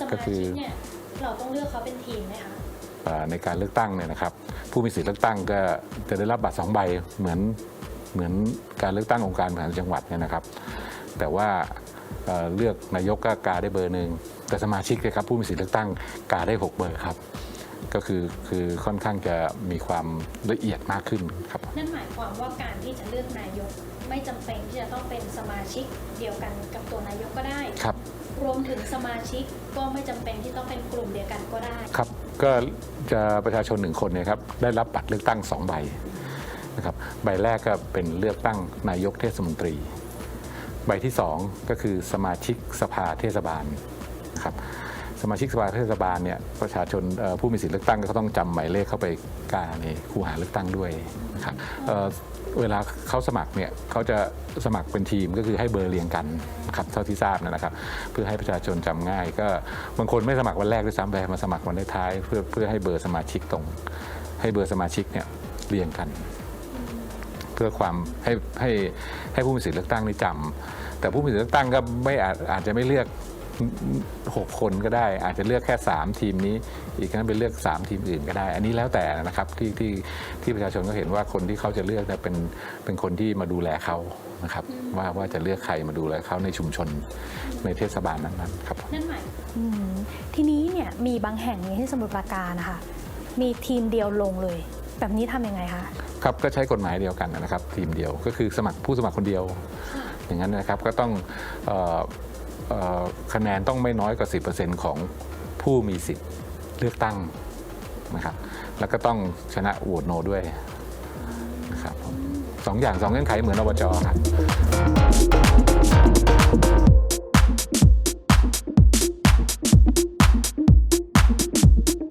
สมาชิกเนี่ยเราต้องเลือกเขาเป็นทีมไหมคะในการเลือกตั้งเนี่ยนะครับ ผู้มีสิทธิเลือกตั้งก็จะได้รับบัตรสองใบเหมือนเหมือนการเลือกตั้งองค์การบริหารจังหวัดเนี่ยนะครับ แต่ว่าเลือกนายกก็กาได้เบอร์หนึ่งแต่สมาชิกเลยครับผู้มีสิทธิเลือกตั้งกาได้ 6 เบอร์ครับ ก็คือคือค่อนข้างจะมีความละเอียดมากขึ้นครับนั่นหมายความว่าการที่จะเลือกนายกไม่จำเป็นที่จะต้องเป็นสมาชิกเดียวกันกับตัวนายกก็ได้ครับ รวมถึงสมาชิกก็ไม่จำเป็นที่ต้องเป็นกลุ่มเดียวกันก็ได้ ครับก็จะประชาชนหนึ่งคนเนี่ยครับได้รับบัตรเลือกตั้งสองใบนะครับใบแรกก็เป็นเลือกตั้งนายกเทศมนตรี ใบที่สองก็คือสมาชิกสภาเทศบาลนะครับ สมาชิกสภาเทศบาลเนี่ยประชาชนผู้มีสิทธิเลือกตั้งก็ต้องจำหมายเลขเข้าไปกาในคูหาเลือกตั้งด้วยนะครับเเวลาเขาสมัครเนี่ยเขาจะสมัครเป็นทีมก็คือให้เบอร์เรียงกันครับเท่าที่ทราบนะครับ เพื่อให้ประชาชนจำง่าย ก็บางคนไม่สมัครวันแรกด้วยซ้ำไปมาสมัครวันท้ายเพื่อเพื่อให้เบอร์สมาชิกตรง ให้เบอร์สมาชิกเนี่ยเรียงกัน เพื่อความให้ให้ให้ผู้มีสิทธิเลือกตั้งได้จำแต่ผู้มีสิทธิเลือกตั้งก็ไม่อาจอาจจะไม่เลือก 6 คนก็ได้ อาจจะเลือกแค่ 3 ทีมนี้ อีกนั้นเป็นเลือก 3 ทีมอื่นก็ได้ อันนี้แล้วแต่นะครับที่ที่ที่ประชาชนก็เห็นว่าคนที่เขาจะเลือกเนี่ยเป็นเป็นคนที่มาดูแลเขานะครับว่าว่าจะเลือกใครมาดูแลเขาในชุมชนในเทศบาลนั้นๆครับนั่นหมายอืมทีนี้เนี่ยมีบางแห่งอย่างที่สมุทรปราการนะคะมีทีมเดียวลงเลย แบบนี้ทำยังไงคะครับก็ใช้กฎหมายเดียวกันนะครับ ทีมเดียวก็คือสมัครผู้สมัครคนเดียวอย่างนั้นนะครับก็ต้องเอ่อเอ่อ คะแนนต้องไม่น้อยกว่า 10%ของผู้มีสิทธิ์เลือกตั้งนะครับแล้วก็ต้องชนะโหวตโนด้วยนะครับสองอย่างสองเงื่อนไขเหมือนอบจครับ